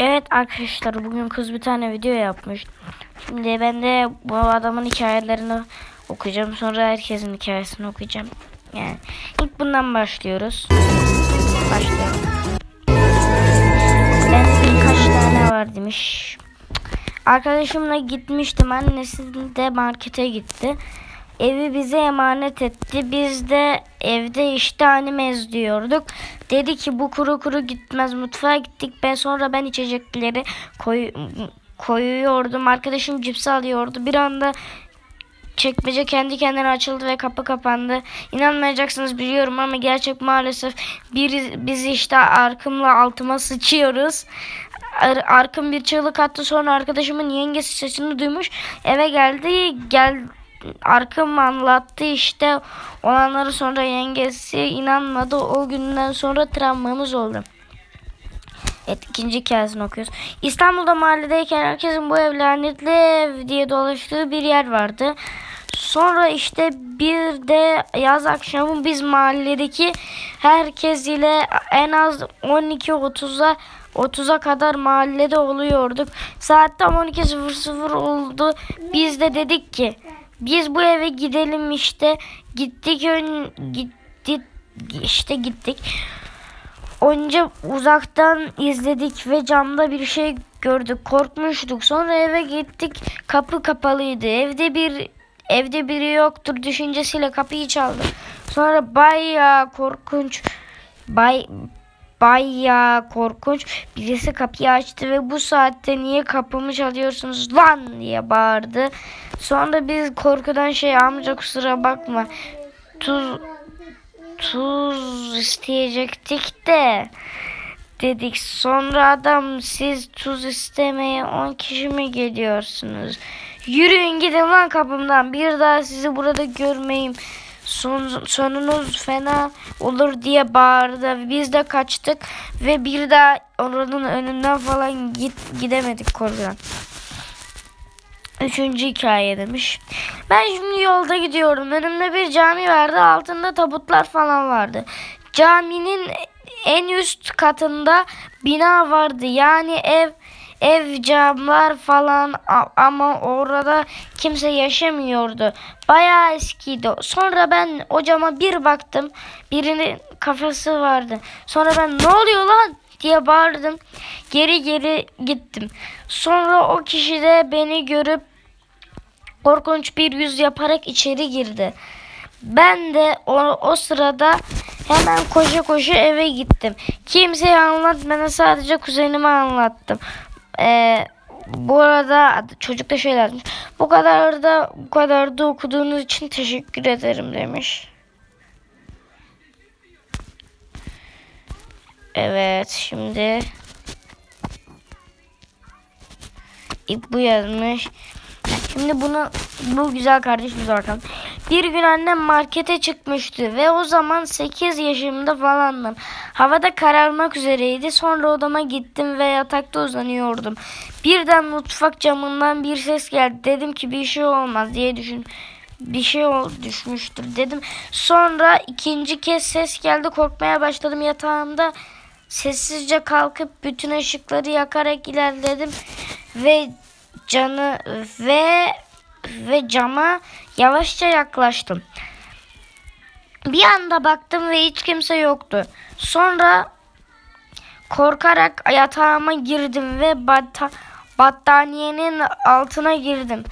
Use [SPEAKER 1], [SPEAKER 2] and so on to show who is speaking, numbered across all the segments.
[SPEAKER 1] Evet arkadaşlar bugün kız bir tane video yapmış. Şimdi ben de bu adamın hikayelerini okuyacağım. Sonra herkesin hikayesini okuyacağım. Yani ilk bundan başlıyoruz. Başlayalım. Ben birkaç tane var demiş. Arkadaşımla gitmiştim. Annesi de markete gitti. Evi bize emanet etti. Biz de evde işte anime izliyorduk. Dedi ki bu kuru kuru gitmez. Mutfağa gittik. Ben sonra ben içecekleri koy, koyuyordum. Arkadaşım cipsi alıyordu. Bir anda çekmece kendi kendine açıldı ve kapı kapandı. İnanmayacaksınız biliyorum ama gerçek maalesef bir, biz işte arkımla altıma sıçıyoruz. Ar- Arkım bir çığlık attı sonra arkadaşımın yengesi sesini duymuş eve geldi gel Arkım anlattı işte olanları sonra yengesi inanmadı o günden sonra travmamız oldu. Evet ikinci hikayesini okuyoruz. İstanbul'da mahalledeyken herkesin bu ev lanetli ev diye dolaştığı bir yer vardı. Sonra işte bir de yaz akşamı biz mahalledeki herkes ile en az 12.30'a 30'a kadar mahallede oluyorduk. Saat tam 12.00 oldu. Biz de dedik ki biz bu eve gidelim işte. Gittik ön gittik işte gittik. Önce uzaktan izledik ve camda bir şey gördük. Korkmuştuk. Sonra eve gittik. Kapı kapalıydı. Evde bir evde biri yoktur düşüncesiyle kapıyı çaldı. Sonra bayağı korkunç bay bayağı korkunç birisi kapıyı açtı ve bu saatte niye kapımı çalıyorsunuz lan diye bağırdı. Sonra biz korkudan şey amca kusura bakma tuz tuz isteyecektik de dedik. Sonra adam siz tuz istemeye 10 kişi mi geliyorsunuz? Yürüyün gidin lan kapımdan. Bir daha sizi burada görmeyeyim. Son, sonunuz fena olur diye bağırdı. Biz de kaçtık ve bir daha oranın önünden falan git gidemedik korkudan. Üçüncü hikaye demiş. Ben şimdi yolda gidiyorum. Önümde bir cami vardı. Altında tabutlar falan vardı. Caminin en üst katında bina vardı. Yani ev ev camlar falan ama orada kimse yaşamıyordu. Bayağı eskiydi. Sonra ben o cama bir baktım. Birinin kafası vardı. Sonra ben ne oluyor lan diye bağırdım. Geri geri gittim. Sonra o kişi de beni görüp korkunç bir yüz yaparak içeri girdi. Ben de o, o sırada hemen koşa koşa eve gittim. Kimseye anlatmadan sadece kuzenime anlattım. Ee, bu arada çocuk da şöyle yazmış. Bu kadar da bu kadar da okuduğunuz için teşekkür ederim demiş. Evet şimdi İp bu yazmış. Şimdi bunu bu güzel kardeşimize bakalım. Bir gün annem markete çıkmıştı ve o zaman 8 yaşımda falandım. Havada kararmak üzereydi. Sonra odama gittim ve yatakta uzanıyordum. Birden mutfak camından bir ses geldi. Dedim ki bir şey olmaz diye düşün. Bir şey ol, düşmüştür dedim. Sonra ikinci kez ses geldi. Korkmaya başladım yatağımda. Sessizce kalkıp bütün ışıkları yakarak ilerledim ve canı ve ve cama yavaşça yaklaştım. Bir anda baktım ve hiç kimse yoktu. Sonra korkarak yatağıma girdim ve batta, battaniyenin altına girdim.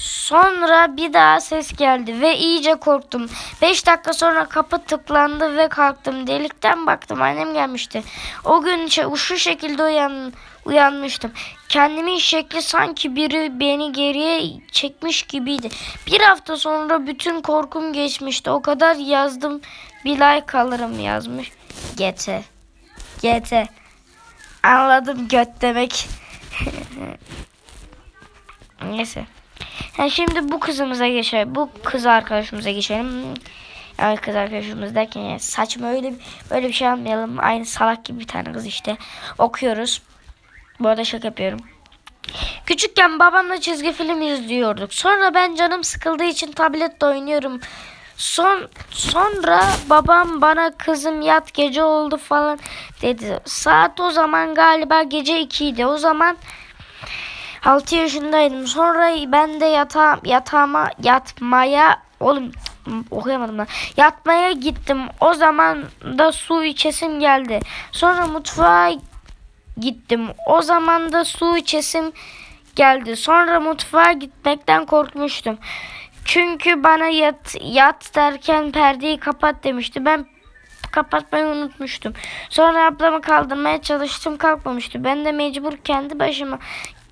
[SPEAKER 1] Sonra bir daha ses geldi ve iyice korktum. 5 dakika sonra kapı tıklandı ve kalktım. Delikten baktım annem gelmişti. O gün şu şekilde uyan, uyanmıştım. Kendimin şekli sanki biri beni geriye çekmiş gibiydi. Bir hafta sonra bütün korkum geçmişti. O kadar yazdım bir like alırım yazmış. GT. GT. Anladım göt demek. Neyse. Ha şimdi bu kızımıza geçelim. Bu kız arkadaşımıza geçelim. Yani kız arkadaşımız derken yani saçma öyle böyle bir şey almayalım. Aynı salak gibi bir tane kız işte. Okuyoruz. Bu arada şaka yapıyorum. Küçükken babamla çizgi film izliyorduk. Sonra ben canım sıkıldığı için tablette oynuyorum. Son sonra babam bana kızım yat gece oldu falan dedi. Saat o zaman galiba gece 2 idi. O zaman 6 yaşındaydım. Sonra ben de yata yatağıma yatmaya oğlum okuyamadım lan. Yatmaya gittim. O zaman da su içesim geldi. Sonra mutfağa gittim. O zaman da su içesim geldi. Sonra mutfağa gitmekten korkmuştum. Çünkü bana yat yat derken perdeyi kapat demişti. Ben kapatmayı unutmuştum. Sonra ablamı kaldırmaya çalıştım kalkmamıştı. Ben de mecbur kendi başıma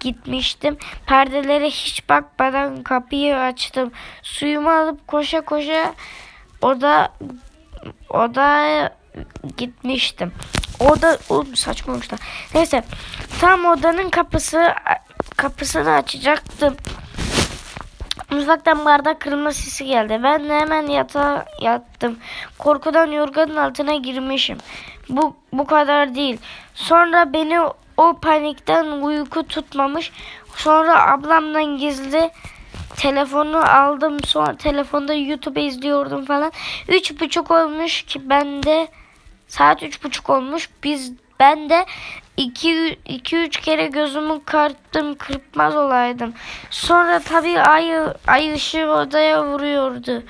[SPEAKER 1] gitmiştim. Perdelere hiç bakmadan kapıyı açtım. Suyumu alıp koşa koşa oda odaya gitmiştim. Oda oğlum saçma olmuşlar. Neyse tam odanın kapısı kapısını açacaktım. Mutfaktan bardak kırılma sesi geldi. Ben de hemen yatağa yattım. Korkudan yorganın altına girmişim. Bu bu kadar değil. Sonra beni o panikten uyku tutmamış. Sonra ablamdan gizli telefonu aldım. Sonra telefonda YouTube izliyordum falan. Üç buçuk olmuş ki ben de saat üç buçuk olmuş. Biz ben de 2-3 kere gözümü kırptım kırpmaz olaydım. Sonra tabii ay, ay ışığı odaya vuruyordu.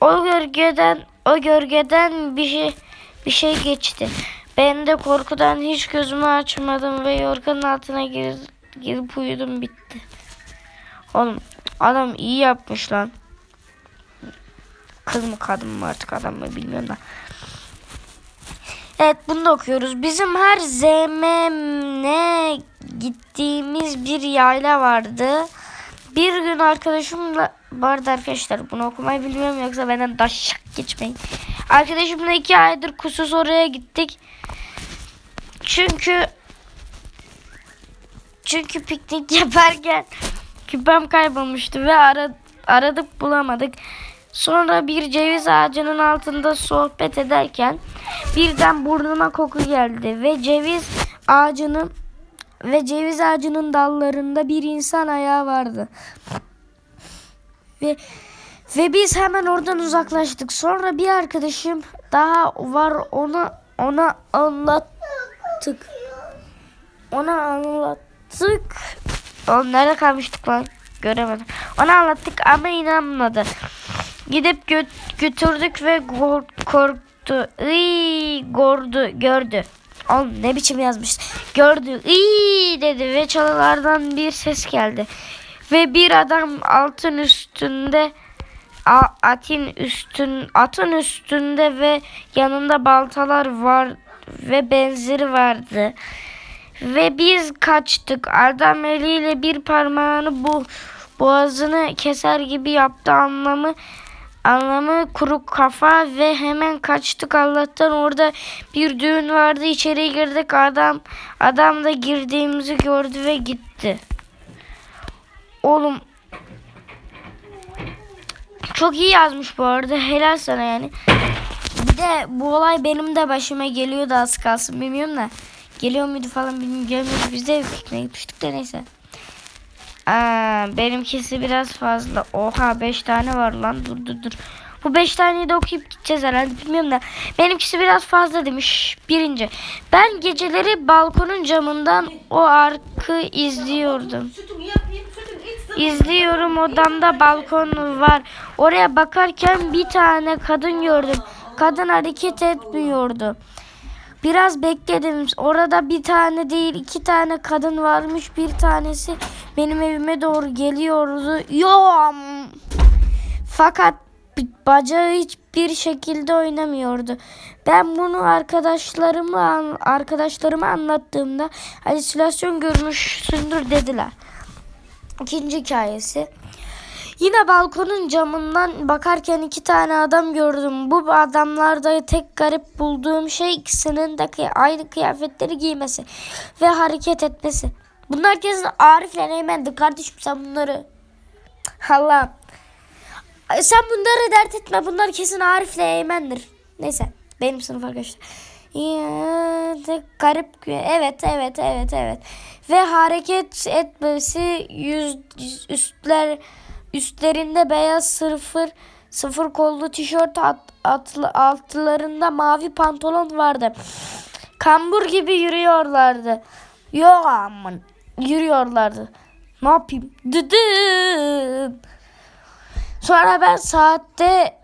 [SPEAKER 1] O gölgeden o gölgeden bir şey bir şey geçti. Ben de korkudan hiç gözümü açmadım ve yorganın altına gir, girip uyudum bitti. Oğlum adam iyi yapmış lan. Kız mı kadın mı artık adam mı bilmiyorum da. Evet bunu da okuyoruz. Bizim her ZMM'ne gittiğimiz bir yayla vardı. Bir gün arkadaşımla vardı arkadaşlar bunu okumayı bilmiyorum yoksa benden daşak geçmeyin. Arkadaşımla iki aydır kusuz oraya gittik. Çünkü çünkü piknik yaparken küpem kaybolmuştu ve ara, aradık bulamadık. Sonra bir ceviz ağacının altında sohbet ederken birden burnuma koku geldi ve ceviz ağacının ve ceviz ağacının dallarında bir insan ayağı vardı. Ve ve biz hemen oradan uzaklaştık. Sonra bir arkadaşım daha var ona ona anlattık. Ona anlattık. Oğlum nerede kalmıştık lan? Göremedim. Ona anlattık ama inanmadı. Gidip gö götürdük ve korktu. Iy, gordu, gördü. Oğlum ne biçim yazmış. Gördü. Iy dedi ve çalılardan bir ses geldi. Ve bir adam altın üstünde atın üstün atın üstünde ve yanında baltalar var ve benzeri vardı. Ve biz kaçtık. Adam eliyle bir parmağını bu boğazını keser gibi yaptı anlamı anlamı kuru kafa ve hemen kaçtık Allah'tan orada bir düğün vardı içeri girdik adam adam da girdiğimizi gördü ve gitti. Oğlum çok iyi yazmış bu arada helal sana yani. Bir de bu olay benim de başıma geliyordu az kalsın bilmiyorum da. Geliyor muydu falan bilmiyorum gelmiyordu. Biz de pikniğe gitmiştik de neyse. Aa, benimkisi biraz fazla. Oha 5 tane var lan. Dur dur dur. Bu 5 taneyi de okuyup gideceğiz herhalde bilmiyorum da. Benimkisi biraz fazla demiş. Birinci. Ben geceleri balkonun camından o arkı izliyordum. İzliyorum odamda balkon var. Oraya bakarken bir tane kadın gördüm. Kadın hareket etmiyordu. Biraz bekledim. Orada bir tane değil iki tane kadın varmış. Bir tanesi benim evime doğru geliyordu. Yom. Fakat bacağı hiçbir şekilde oynamıyordu. Ben bunu arkadaşlarıma arkadaşlarıma anlattığımda halüsinasyon görmüşsündür dediler. İkinci hikayesi. Yine balkonun camından bakarken iki tane adam gördüm. Bu adamlarda tek garip bulduğum şey ikisinin de aynı kıyafetleri giymesi ve hareket etmesi. Bunlar kesin Arif'le Eymen'di kardeşim sen bunları. Allah. Sen bunları dert etme. Bunlar kesin Arif'le Eymen'dir. Neyse. Benim sınıf arkadaşlar. Ya, garip. Evet, evet, evet, evet. Ve hareket etmesi yüz, üstler üstlerinde beyaz sıfır sıfır kollu tişört at, atlı- altlarında mavi pantolon vardı. Kambur gibi yürüyorlardı. Yo aman yürüyorlardı. Ne yapayım? Dıdım. Sonra ben saatte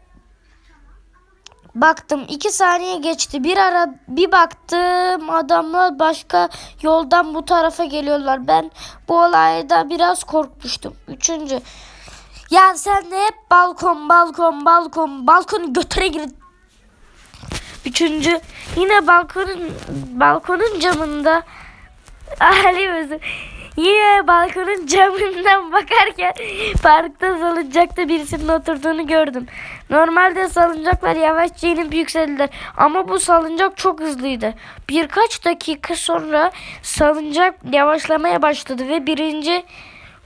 [SPEAKER 1] baktım. iki saniye geçti. Bir ara bir baktım adamlar başka yoldan bu tarafa geliyorlar. Ben bu olayda biraz korkmuştum. Üçüncü. Ya sen de hep balkon balkon balkon balkonu götüre gir. Üçüncü. Yine balkonun balkonun camında Ali özür. Yine balkonun camından bakarken parkta salıncakta birisinin oturduğunu gördüm. Normalde salıncaklar yavaşça inip yükselirler ama bu salıncak çok hızlıydı. Birkaç dakika sonra salıncak yavaşlamaya başladı ve birinci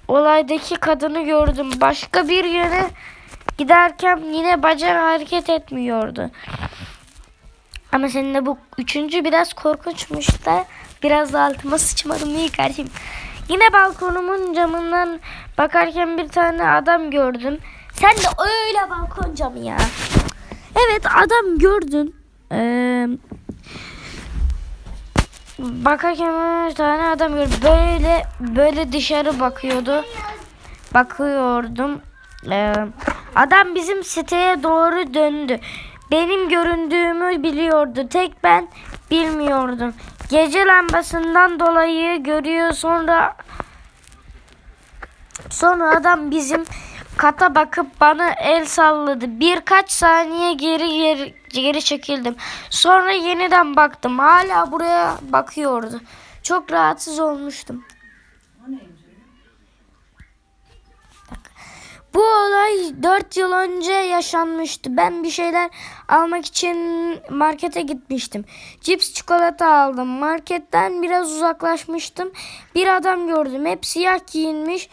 [SPEAKER 1] olaydaki kadını gördüm. Başka bir yöne giderken yine bacağı hareket etmiyordu. Ama senin de bu üçüncü biraz korkunçmuş da biraz da altıma sıçmadım iyi kardeşim. Yine balkonumun camından bakarken bir tane adam gördüm. Sen de öyle balkon camı ya. Evet adam gördün. Ee, bakarken bir tane adam gördüm. Böyle böyle dışarı bakıyordu. Bakıyordum. Ee, adam bizim siteye doğru döndü. Benim göründüğümü biliyordu. Tek ben bilmiyordum. Gece lambasından dolayı görüyor sonra sonra adam bizim kata bakıp bana el salladı. Birkaç saniye geri geri, geri çekildim. Sonra yeniden baktım. Hala buraya bakıyordu. Çok rahatsız olmuştum. Bu olay 4 yıl önce yaşanmıştı. Ben bir şeyler almak için markete gitmiştim. Cips çikolata aldım. Marketten biraz uzaklaşmıştım. Bir adam gördüm. Hep siyah giyinmiş.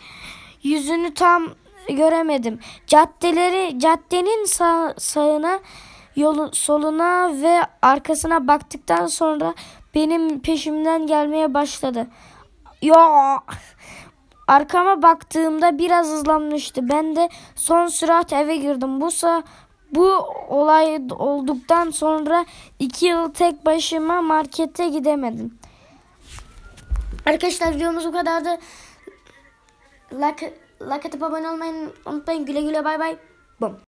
[SPEAKER 1] Yüzünü tam göremedim. Caddeleri caddenin sağ, sağına yolu soluna ve arkasına baktıktan sonra benim peşimden gelmeye başladı. Ya Arkama baktığımda biraz hızlanmıştı. Ben de son sürat eve girdim. Bu sa bu olay olduktan sonra iki yıl tek başıma markete gidemedim. Arkadaşlar videomuz bu kadardı. Like, like atıp abone olmayı unutmayın. Güle güle bay bay. Bum.